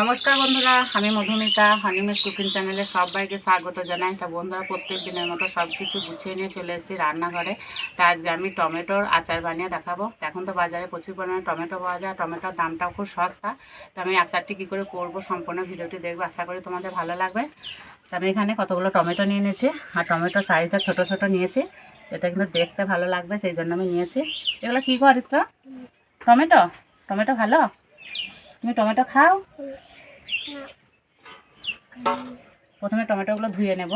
নমস্কার বন্ধুরা, আমি মধুমিতা হানিমেস কুকিং চ্যানেলে সবাইকে স্বাগত জানাই। তা বন্ধুরা, প্রত্যেক দিনের মতো সব কিছু গুছিয়ে নিয়ে চলে এসেছি রান্নাঘরে। তা আজকে আমি টমেটোর আচার বানিয়ে দেখাবো। এখন তো বাজারে প্রচুর পরিমাণে টমেটো পাওয়া যায়, টমেটোর দামটাও খুব সস্তা। তো আমি আচারটি কী করে করব সম্পূর্ণ ভিডিওটি দেখব, আশা করি তোমাদের ভালো লাগবে। তা আমি এখানে কতগুলো টমেটো নিয়ে নিয়েছি, আর টমেটোর সাইজটা ছোট ছোট নিয়েছি। এটা কিন্তু দেখতে ভালো লাগবে, সেই জন্য আমি নিয়েছি। এগুলো কী করিস তো টমেটো? টমেটো ভালো? তুমি টমেটো খাও? প্রথমে টমেটোগুলো ধুয়ে নেব।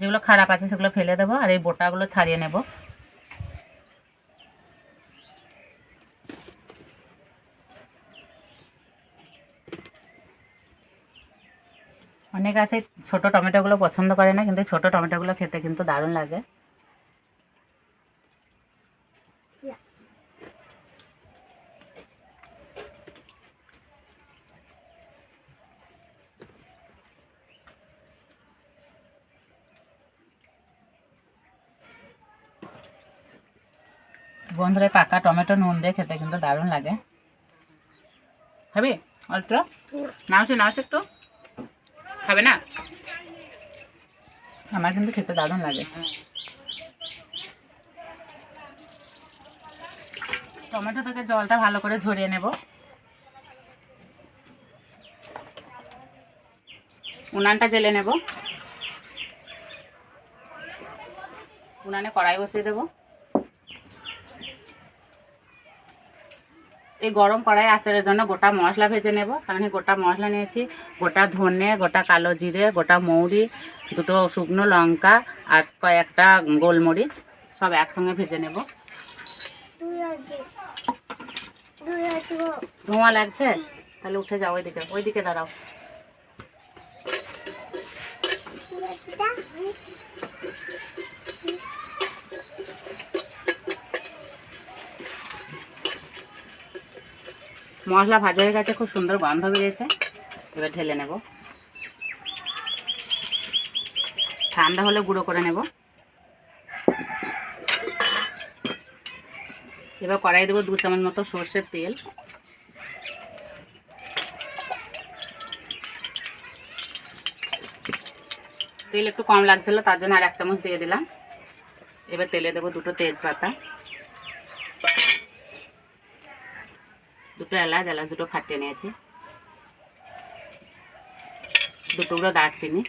যেগুলো খারাপ আছে সেগুলো ফেলে দেবো আর এই বোটাগুলো ছাড়িয়ে নেব। অনেক আছে, ছোট টমেটোগুলো পছন্দ করে না, কিন্তু ছোট টমেটোগুলো খেতে কিন্তু দারুণ লাগে। বন্ধুরা পাকা টমেটো নুন দিয়ে খেতে কিন্তু দারুণ লাগে। খাবি অল্প। নাও সে নাও সে একটু। খাবে না? আমার কিন্তু খেতে দারুণ লাগে। টমেটো থেকে জলটা ভালো করে ঝরিয়ে নেব। উনানটা জেলে নেব। উনানে কড়াই বসিয়ে দেবো। এই গরম কড়াই আচারের জন্য গোটা মশলা ভেজে নেব। আমি গোটা মশলা নিয়েছি, গোটা ধনে, গোটা কালো জিরে, গোটা মৌরি, দুটো শুকনো লঙ্কা আর কয়েকটা গোলমরিচ, সব একসঙ্গে ভেজে নেব। ধোঁয়া লাগছে? তাহলে উঠে যাও ওইদিকে ওইদিকে দাঁড়াও। মশলা ভাজা হয়ে গেছে, খুব সুন্দর গন্ধ বেরিয়েছে। এবার ঢেলে নেব। ঠান্ডা হলে গুঁড়ো করে নেব। এবার কড়াই দেবো দু চামচ মতো সর্ষের তেল। তেল একটু কম লাগছিল, তার জন্য আর এক চামচ দিয়ে দিলাম। এবার তেলে দেবো দুটো তেজপাতা। দুটো এলাচ এলাচ দুটো ফাটিয়ে নিয়েছি। দু টুকরো দারচিনি।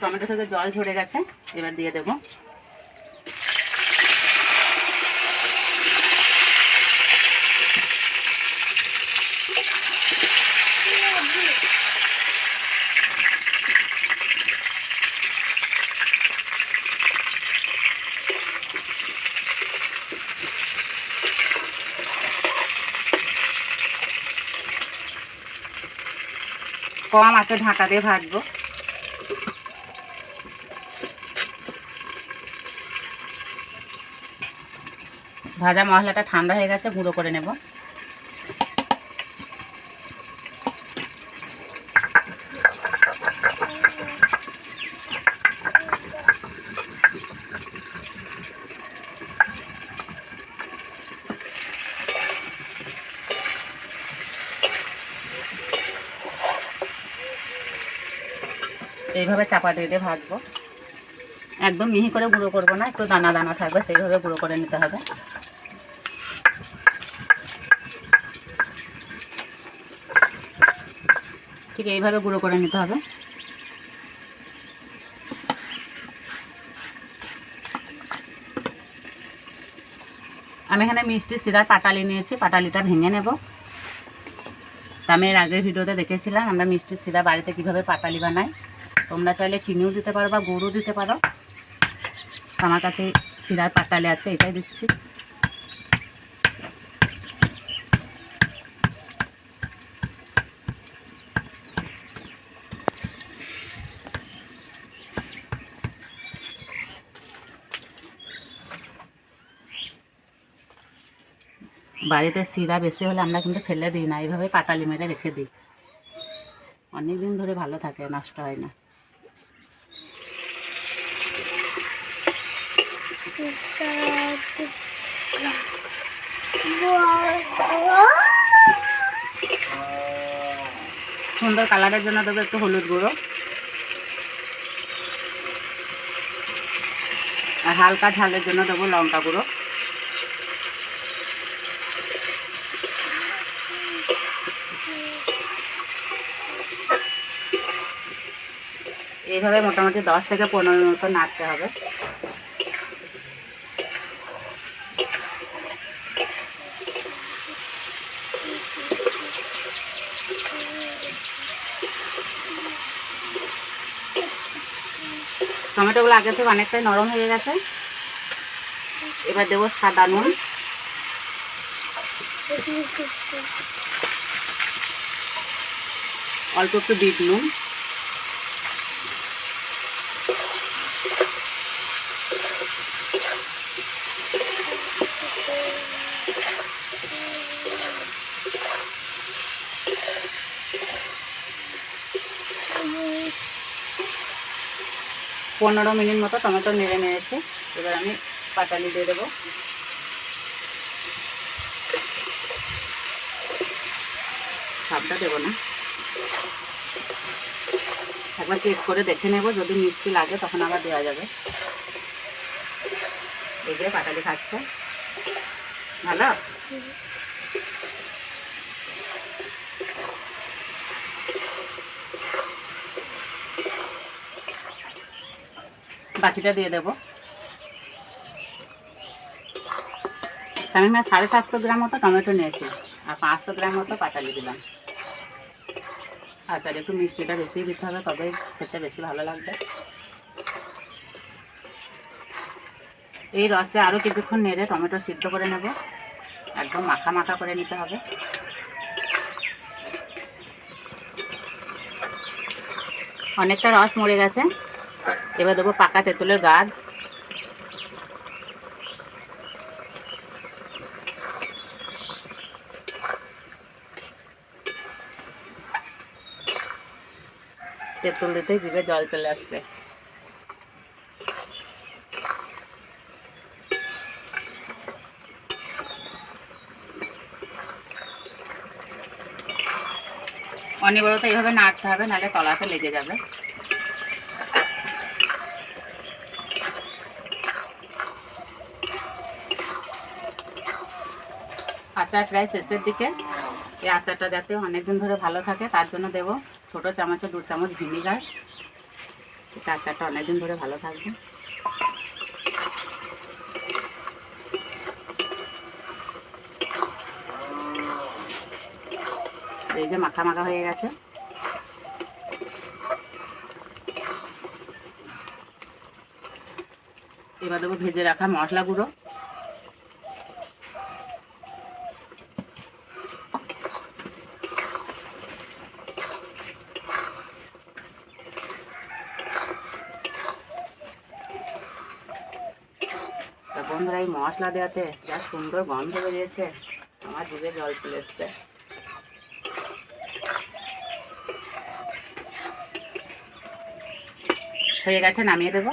টমেটো থেকে জল ঝরে গেছে, এবার দিয়ে দেবো। কম আছে ঢাকা দিয়ে ভাজবো। ভাজা মশলাটা ঠান্ডা হয়ে গেছে গুঁড়ো করে নেব। এইভাবে চাপা দিয়ে দিয়ে ভাজবো। একদম মিহি করে গুঁড়ো করব না, একটু দানা দানা থাকবে, সেইভাবে গুঁড়ো করে নিতে হবে। ঠিক এইভাবে গুঁড়ো করে নিতে হবে। আমি এখানে মিষ্টি সিরার পাটালি নিয়েছি, পাটালিটা ভেঙে নেব। আমি এর আগের ভিডিওতে দেখেছিলাম আমরা মিষ্টি সিরা বাড়িতে কীভাবে পাটালি বানাই। তোমরা চাইলে চিনিও দিতে পারো বা গুঁড়ও দিতে পারো। আমার কাছে সিরার পাটালি আছে, এটাই দিচ্ছি। বাড়িতে শিরা বেশি হলে আমরা কিন্তু ফেলে দিই না, এইভাবে পাটালি মেরে রেখে দিই। অনেক দিন ধরে ভালো থাকে, নষ্ট হয় না। সুন্দর কালারের জন্য দেবো একটু হলুদ গুঁড়ো। আর হালকা ঝালের জন্য দেবো লঙ্কা গুঁড়ো। এইভাবে মোটামুটি দশ থেকে পনেরো মতো নাড়তে হবে। টমেটোগুলো আগে থেকে অনেকটাই নরম হয়ে গেছে। এবার দেবো সাদা নুন। অল্প একটু বিট নুন। পনেরো মিনিট মতো টমেটো নেড়ে নিয়েছে। এবার আমি পাটালি দিয়ে দেবো। সবটা দেবো না। একবার চেক করে দেখে নেব, যদি মিষ্টি লাগে তখন আবার দেওয়া যাবে। এই যে পাটালি খাচ্ছে। ভালো? বাকিটা দিয়ে দেবো। আমি না সাড়ে সাতশো গ্রাম মতো টমেটো নিয়েছি আর পাঁচশো গ্রাম মতো পাটালি দিলাম। আচ্ছা একটু মিষ্টিটা বেশি দিতে হবে, তবে খেতে বেশি ভালো লাগবে। এই রসে আরও কিছুক্ষণ নেড়ে টমেটো সিদ্ধ করে নেব। একদম মাখা মাখা করে নিতে হবে। অনেকটা রস মরে গেছে। এবার দেবো পাকা তেঁতুলের গাছ। তেঁতুল দিতেই জিভে জল চলে আসছে। অনিবরত এইভাবে নাড়তে হবে, নাহলে তলাতে লেগে যাবে। আচার প্রায় শেষের দিকে। এই আচারটা যাতে অনেকদিন ধরে ভালো থাকে, তার জন্য দেব ছোট চামচে, দু চামচ ভিনিগার। এটা আচারটা অনেকদিন ধরে ভালো থাকবে। এই যে মাখা মাখা হয়ে গেছে। এবার দেবো ভেজে রাখা মশলা গুঁড়ো। এই মশলা দেওয়াতে যা সুন্দর গন্ধ বেরিয়েছে। আমার জিভে জল চলে এসছে। হয়ে গেছে, নামিয়ে দেবো।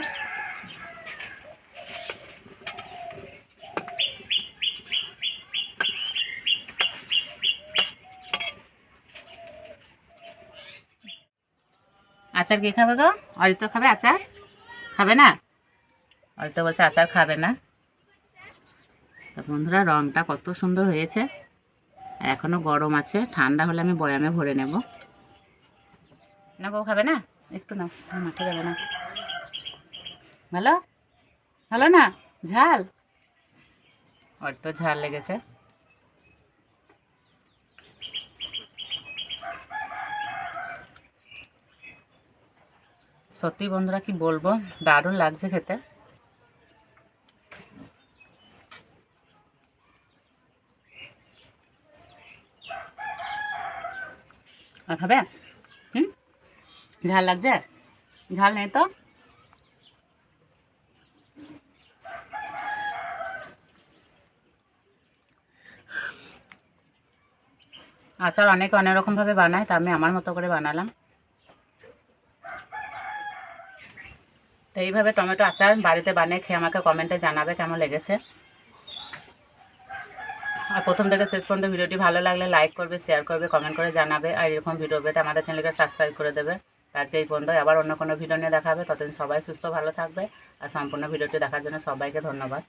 আচার কে খাবে গো? অরিত্র খাবে আচার? খাবে না? অরিত্র বলছে আচার খাবে না। বন্ধুরা রঙটা কত সুন্দর হয়েছে। আর এখনও গরম আছে, ঠান্ডা হলে আমি বয়ামে ভরে নেব। না, বউ খাবে না? একটু না, মাঠে যাবে না। ভালো? ভালো না? ঝাল? ওর তো ঝাল লেগেছে। সত্যি বন্ধুরা, কি বলব? দারুণ লাগছে খেতে। খাবে হুম? ঝাল লাগছে? ঝাল নেই তো? আচার অনেকে অনেক রকমভাবে বানায়, তা আমি আমার মতো করে বানালাম। তো এইভাবে টমেটো আচার বাড়িতে বানিয়ে খেয়ে আমাকে কমেন্টে জানাবে কেমন লেগেছে। আর প্রথম থেকে শেষ পর্যন্ত ভিডিওটি ভালো লাগলে লাইক করবে শেয়ার করবে কমেন্ট করে জানাবে, আর এরকম ভিডিও পেতে আমাদের চ্যানেলকে সাবস্ক্রাইব করে দেবে। আজকে এই পর্যন্ত আবার অন্য কোনো ভিডিও নিয়ে দেখাবে ততদিন সবাই সুস্থ, ভালো থাকবে। আর সম্পূর্ণ ভিডিওটি দেখার জন্য সবাইকে ধন্যবাদ।